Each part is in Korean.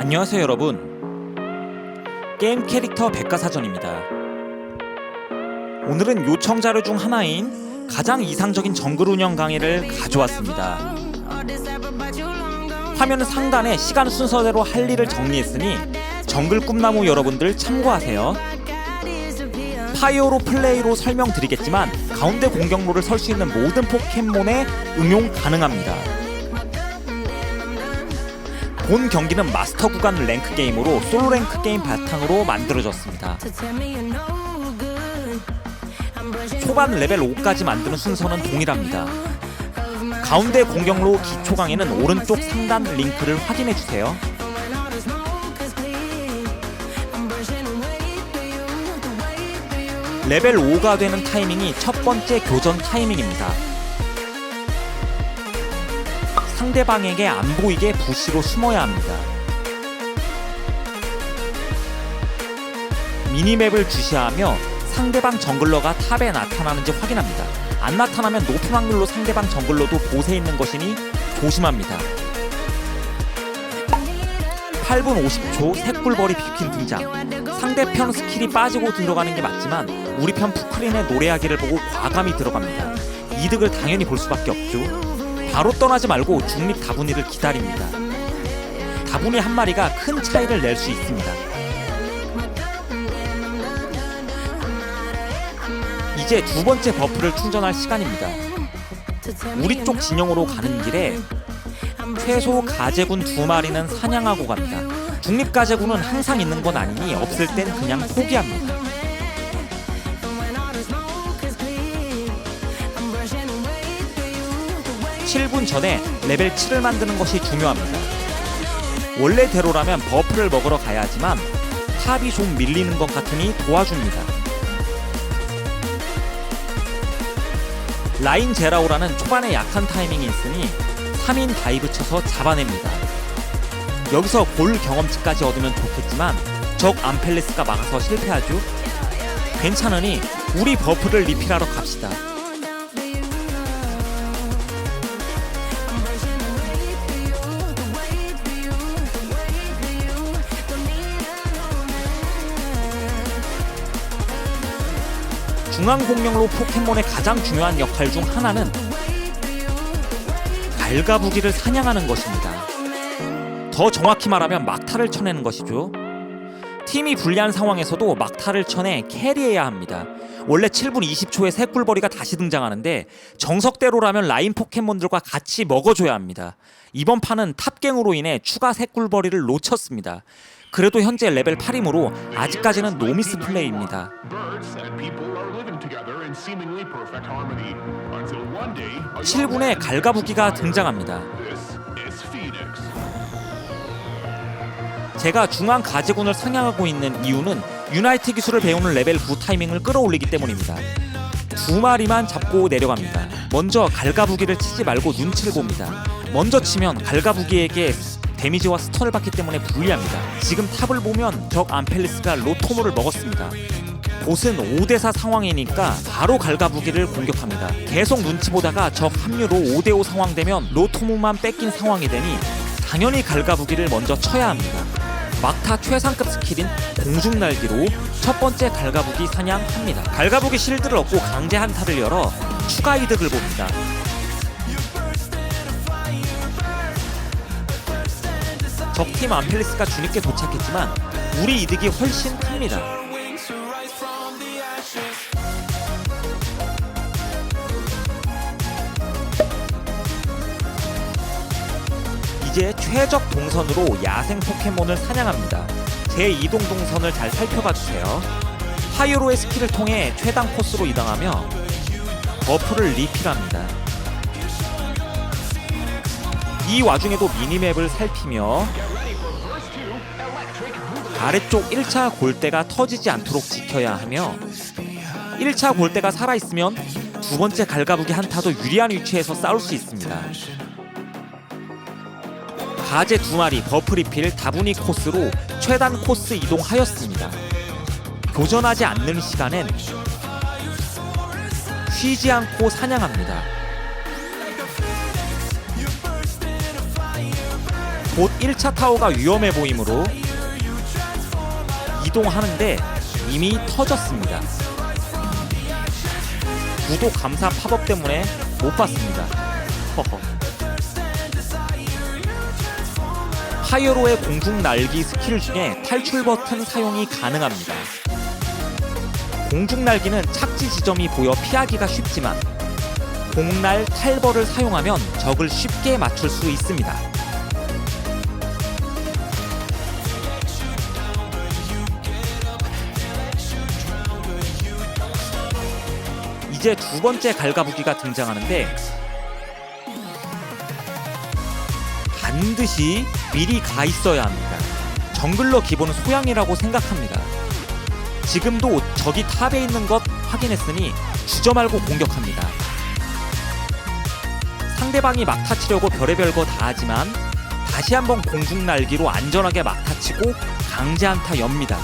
안녕하세요 여러분. 게임 캐릭터 백과사전입니다. 오늘은 요청 자료 중 하나인 가장 이상적인 정글 운영 강의를 가져왔습니다. 화면 상단에 시간 순서대로 할 일을 정리했으니 정글 꿈나무 여러분들 참고하세요. 파이어로 플레이로 설명드리겠지만 가운데 공격로를 설 수 있는 모든 포켓몬에 응용 가능합니다 본 경기는 마스터 구간 랭크 게임으로 솔로 랭크 게임 바탕으로 만들어졌습니다. 초반 레벨 5까지 만드는 순서는 동일합니다. 가운데 공격로 기초 강에는 오른쪽 상단 링크를 확인해 주세요. 레벨 5가 되는 타이밍이 첫 번째 교전 타이밍입니다. 상대방에게 안 보이게 부시로 숨어야 합니다. 미니맵을 주시하며 상대방 정글러가 탑에 나타나는지 확인합니다. 안 나타나면 높은 확률로 상대방 정글러도 보세 있는 것이니 조심합니다. 8분 50초 새꿀벌이 비킨 등장. 상대편 스킬이 빠지고 들어가는 게 맞지만 우리 편 푸크린의 노래하기를 보고 과감히 들어갑니다. 이득을 당연히 볼 수밖에 없죠. 바로 떠나지 말고 중립 다분이를 기다립니다. 다분이 한 마리가 큰 차이를 낼 수 있습니다. 이제 두 번째 버프를 충전할 시간입니다. 우리 쪽 진영으로 가는 길에 최소 가제군 두 마리는 사냥하고 갑니다. 중립 가제군은 항상 있는 건 아니니 없을 땐 그냥 포기합니다. 7분 전에 레벨 7을 만드는 것이 중요합니다. 원래대로라면 버프를 먹으러 가야 하지만 탑이 좀 밀리는 것 같으니 도와줍니다. 라인 제라오라는 초반에 약한 타이밍이 있으니 3인 다이브 쳐서 잡아냅니다. 여기서 볼 경험치까지 얻으면 좋겠지만 적 암펠레스가 막아서 실패하죠. 괜찮으니 우리 버프를 리필하러 갑시다. 중앙 공격로 포켓몬의 가장 중요한 역할 중 하나는 갈가부기를 사냥하는 것입니다. 더 정확히 말하면 막타를 쳐내는 것이죠. 팀이 불리한 상황에서도 막타를 쳐내 캐리해야 합니다. 원래 7분 20초에 새 꿀벌이가 다시 등장하는데 정석대로라면 라인 포켓몬들과 같이 먹어줘야 합니다. 이번 판은 탑갱으로 인해 추가 새 꿀벌이를 놓쳤습니다. 그래도 현재 레벨 8이므로 아직까지는 노미스 플레이입니다. Birds and people are living together in seemingly perfect harmony until one day a 7분에 갈가부기가 등장합니다. 제가 중앙 가제군을 상향하고 있는 이유는 유나이트 기술을 배우는 레벨 9 타이밍을 끌어올리기 때문입니다. 두 마리만 잡고 내려갑니다. 먼저 갈가부기를 치지 말고 눈치를 봅니다. 먼저 치면 갈가부기에게 데미지와 스턴을 받기 때문에 불리합니다. 지금 탑을 보면 적 암펠리스가 로토모를 먹었습니다. 보스는 5대4 상황이니까 바로 갈가부기를 공격합니다. 계속 눈치 보다가 적 합류로 5대5 상황 되면 로토모만 뺏긴 상황이 되니 당연히 갈가부기를 먼저 쳐야 합니다. 막타 최상급 스킬인 공중날기로 첫 번째 갈가부기 사냥합니다. 갈가부기 실드를 얻고 강제 한타를 열어 추가 이득을 봅니다. 적팀 암펠리스가 주님께 도착했지만 우리 이득이 훨씬 큽니다. 이제 최적 동선으로 야생 포켓몬을 사냥합니다. 제 이동 동선을 잘 살펴봐 주세요. 하이로의 스킬을 통해 최단 코스로 이동하며 버프를 리필합니다. 이 와중에도 미니맵을 살피며 아래쪽 1차 골대가 터지지 않도록 지켜야 하며 1차 골대가 살아있으면 두 번째 갈가부기 한타도 유리한 위치에서 싸울 수 있습니다. 가제 두 마리 버프 리필 다분히 코스로 최단 코스 이동하였습니다. 교전하지 않는 시간엔 쉬지 않고 사냥합니다. 곧 1차 타워가 위험해 보이므로 이동하는데 이미 터졌습니다. 구독 감사 팝업 때문에 못 봤습니다. 허허. 파이어로의 공중 날기 스킬 중에 탈출 버튼 사용이 가능합니다. 공중 날기는 착지 지점이 보여 피하기가 쉽지만 공날 탈벌을 사용하면 적을 쉽게 맞출 수 있습니다. 이제 두 번째 갈가부기가 등장하는데 반드시 미리 가 있어야 합니다. 정글러 기본 소양이라고 생각합니다. 지금도 적이 탑에 있는 것 확인했으니 주저 말고 공격합니다. 상대방이 막타 치려고 별의별 거 다 하지만 다시 한번 공중 날기로 안전하게 막타 치고 강제 한타 엽니다.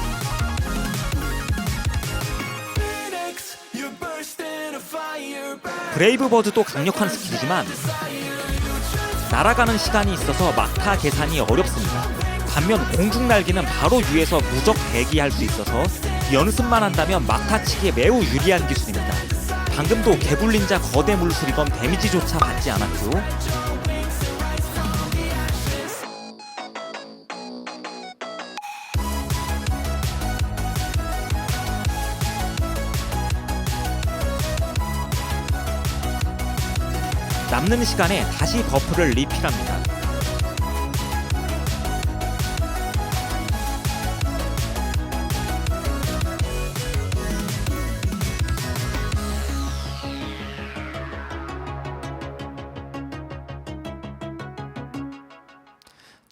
브레이브 버드도 강력한 스킬이지만 날아가는 시간이 있어서 막타 계산이 어렵습니다. 반면 공중 날기는 바로 위에서 무적 대기할 수 있어서 연습만 한다면 막타 치기에 매우 유리한 기술입니다. 방금도 개굴린자 거대 물수리건 데미지조차 받지 않았죠. 남는 시간에 다시 버프를 리필합니다.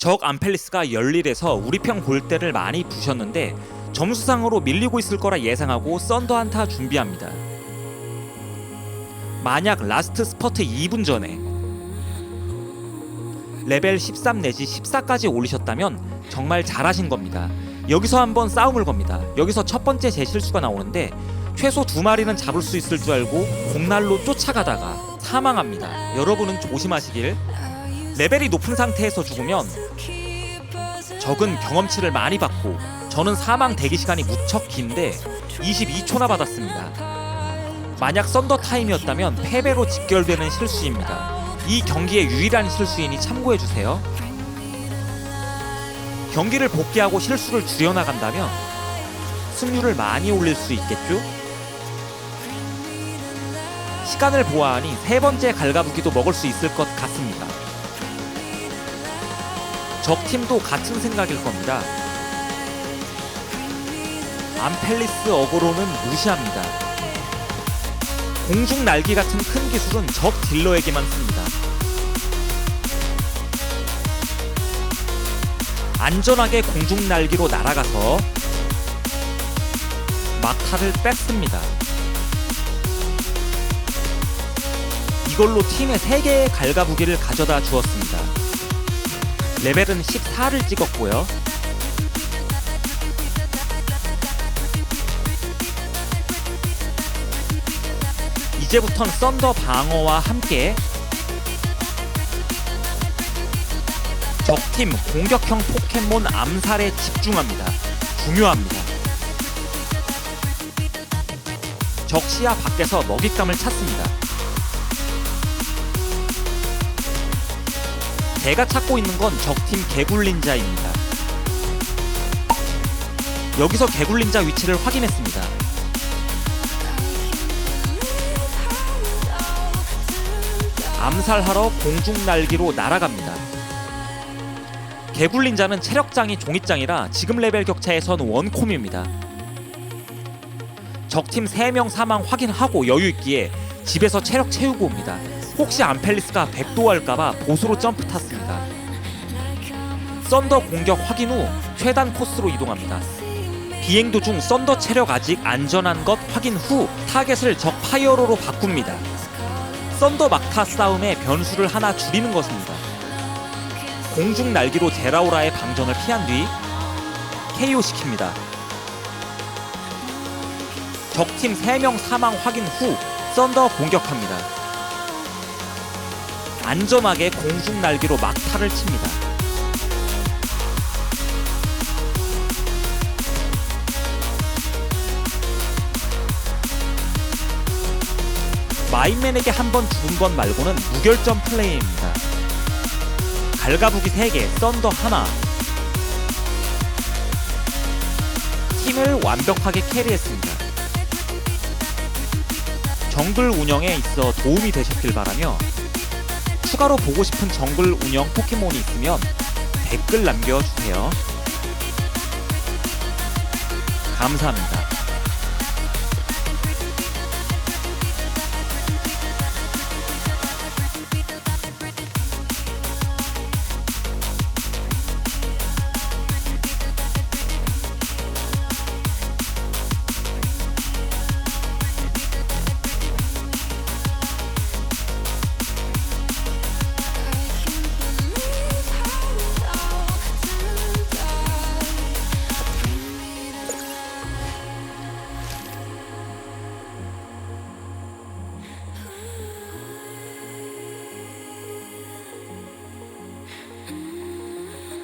적 암펠리스가 열일해서 우리 편 골대를 많이 부셨는데 점수상으로 밀리고 있을 거라 예상하고 썬더 한타 준비합니다. 만약 라스트 스퍼트 2분 전에 레벨 13 내지 14까지 올리셨다면 정말 잘하신 겁니다. 여기서 한번 싸움을 겁니다. 여기서 첫 번째 제 실수가 나오는데 최소 두 마리는 잡을 수 있을 줄 알고 공날로 쫓아가다가 사망합니다. 여러분은 조심하시길. 레벨이 높은 상태에서 죽으면 적은 경험치를 많이 받고 저는 사망 대기 시간이 무척 긴데 22초나 받았습니다. 만약 썬더 타임이었다면 패배로 직결되는 실수입니다. 이 경기의 유일한 실수이니 참고해 주세요. 경기를 복귀하고 실수를 줄여나간다면 승률을 많이 올릴 수 있겠죠? 시간을 보아하니 세 번째 갈가부기도 먹을 수 있을 것 같습니다. 적 팀도 같은 생각일 겁니다. 암펠리스 어그로는 무시합니다. 공중 날기 같은 큰 기술은 적 딜러에게만 씁니다. 안전하게 공중 날기로 날아가서 막타를 뺐습니다. 이걸로 팀에 3개의 갈가부기를 가져다 주었습니다. 레벨은 14를 찍었고요. 이제부턴 썬더 방어와 함께 적팀 공격형 포켓몬 암살에 집중합니다. 중요합니다. 적 시야 밖에서 먹잇감을 찾습니다. 제가 찾고 있는 건 적팀 개굴린자입니다. 여기서 개굴린자 위치를 확인했습니다. 암살하러 공중 날기로 날아갑니다. 개굴린자는 체력장이 종이장이라 지금 레벨 격차에선 원콤입니다. 적팀 3명 사망 확인하고 여유 있기에 집에서 체력 채우고 옵니다. 혹시 암펠리스가 백도할까봐 보수로 점프 탔습니다. 썬더 공격 확인 후 최단 코스로 이동합니다. 비행 도중 썬더 체력 아직 안전한 것 확인 후 타겟을 적 파이어로로 바꿉니다. 썬더 막타 싸움의 변수를 하나 줄이는 것입니다. 공중 날기로 제라오라의 방전을 피한 뒤 KO 시킵니다. 적팀 3명 사망 확인 후 썬더 공격합니다. 안전하게 공중 날기로 막타를 칩니다. 마인맨에게 한 번 죽은 건 말고는 무결점 플레이입니다. 갈가부기 3개, 썬더 하나. 팀을 완벽하게 캐리했습니다. 정글 운영에 있어 도움이 되셨길 바라며 추가로 보고 싶은 정글 운영 포켓몬이 있으면 댓글 남겨주세요. 감사합니다.